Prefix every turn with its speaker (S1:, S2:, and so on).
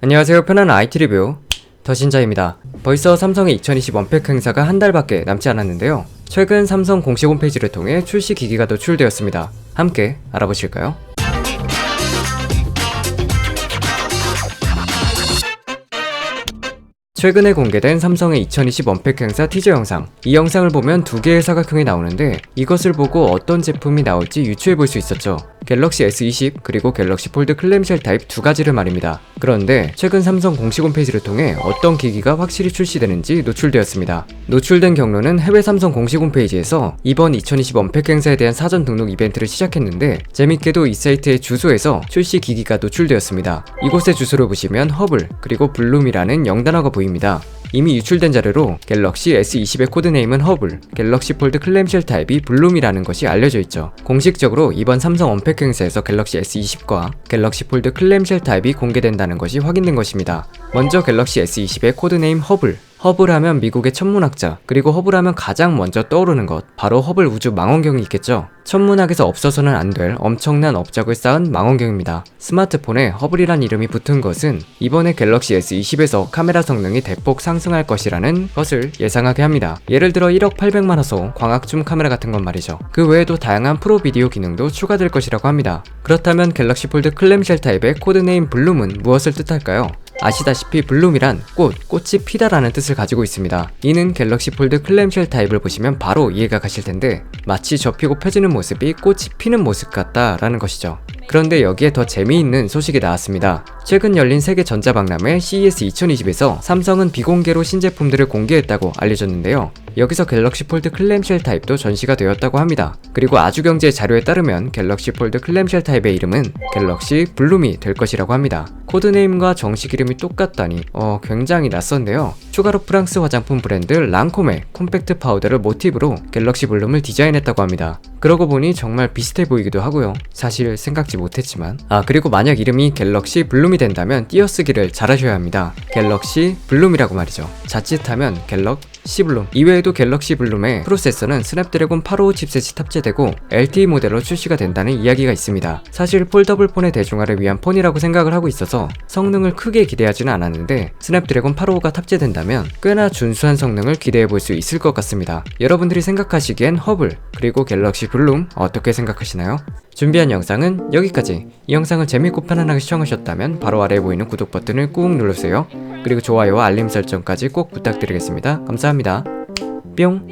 S1: 안녕하세요. 편안한 IT 리뷰 더신자입니다. 벌써 삼성의 2020 원팩 행사가 한 달밖에 남지 않았는데요. 최근 삼성 공식 홈페이지를 통해 출시 기기가 노출되었습니다. 함께 알아보실까요? 최근에 공개된 삼성의 2020 원팩 행사 티저 영상. 이 영상을 보면 두 개의 사각형이 나오는데 이것을 보고 어떤 제품이 나올지 유추해 볼 수 있었죠. 갤럭시 S20 그리고 갤럭시 폴드 클램쉘 타입 두 가지를 말입니다. 그런데 최근 삼성 공식 홈페이지를 통해 어떤 기기가 확실히 출시되는지 노출되었습니다. 노출된 경로는 해외 삼성 공식 홈페이지에서 이번 2020 원팩 행사에 대한 사전 등록 이벤트를 시작했는데 재밌게도 이 사이트의 주소에서 출시 기기가 노출되었습니다. 이곳의 주소를 보시면 허블 그리고 블룸이라는 영단어가 보입니다. 이미 유출된 자료로 갤럭시 S20의 코드네임은 허블, 갤럭시 폴드 클램쉘 타입이 블룸이라는 것이 알려져 있죠. 공식적으로 이번 삼성 언팩 행사에서 갤럭시 S20과 갤럭시 폴드 클램쉘 타입이 공개된다는 것이 확인된 것입니다. 먼저 갤럭시 S20의 코드네임 허블, 허블 하면 미국의 천문학자, 그리고 허블 하면 가장 먼저 떠오르는 것, 바로 허블 우주 망원경이 있겠죠. 천문학에서 없어서는 안 될 엄청난 업적을 쌓은 망원경입니다. 스마트폰에 허블이란 이름이 붙은 것은 이번에 갤럭시 S20에서 카메라 성능이 대폭 상승할 것이라는 것을 예상하게 합니다. 예를 들어 1억 800만 화소 광학줌 카메라 같은 건 말이죠. 그 외에도 다양한 프로 비디오 기능도 추가될 것이라고 합니다. 그렇다면 갤럭시 폴드 클램쉘 타입의 코드네임 블룸은 무엇을 뜻할까요? 아시다시피 블룸이란 꽃, 꽃이 피다라는 뜻을 가지고 있습니다. 이는 갤럭시 폴드 클램쉘 타입을 보시면 바로 이해가 가실 텐데 마치 접히고 펴지는 모습이 꽃이 피는 모습 같다라는 것이죠. 그런데 여기에 더 재미있는 소식이 나왔습니다. 최근 열린 세계 전자박람회 CES 2020에서 삼성은 비공개로 신제품들을 공개했다고 알려졌는데요. 여기서 갤럭시 폴드 클램쉘 타입도 전시가 되었다고 합니다. 그리고 아주경제 자료에 따르면 갤럭시 폴드 클램쉘 타입의 이름은 갤럭시 블룸이 될 것이라고 합니다. 코드네임과 정식 이름이 똑같다니 어 굉장히 낯선데요. 추가로 프랑스 화장품 브랜드 랑콤의 콤팩트 파우더를 모티브로 갤럭시 블룸을 디자인했다고 합니다. 그러고 보니 정말 비슷해 보이기도 하고요. 사실 생각지 못했지만. 아, 그리고 만약 이름이 갤럭시 블룸이 된다면 띄어쓰기를 잘하셔야 합니다. 갤럭시 블룸이라고 말이죠. 자칫하면 갤럭 시블룸 이외에도 갤럭시 블룸의 프로세서는 스냅드래곤 855 칩셋이 탑재되고 LTE 모델로 출시가 된다는 이야기가 있습니다. 사실 폴더블 폰의 대중화를 위한 폰이라고 생각을 하고 있어서 성능을 크게 기대하지는 않았는데 스냅드래곤 855가 탑재된다면 꽤나 준수한 성능을 기대해 볼 수 있을 것 같습니다. 여러분들이 생각하시기엔 허블 그리고 갤럭시 블룸 어떻게 생각하시나요? 준비한 영상은 여기까지. 이 영상을 재밌고 편안하게 시청하셨다면 바로 아래에 보이는 구독 버튼을 꾹 눌러주세요. 그리고 좋아요와 알림 설정까지 꼭 부탁드리겠습니다. 감사합니다. 뿅!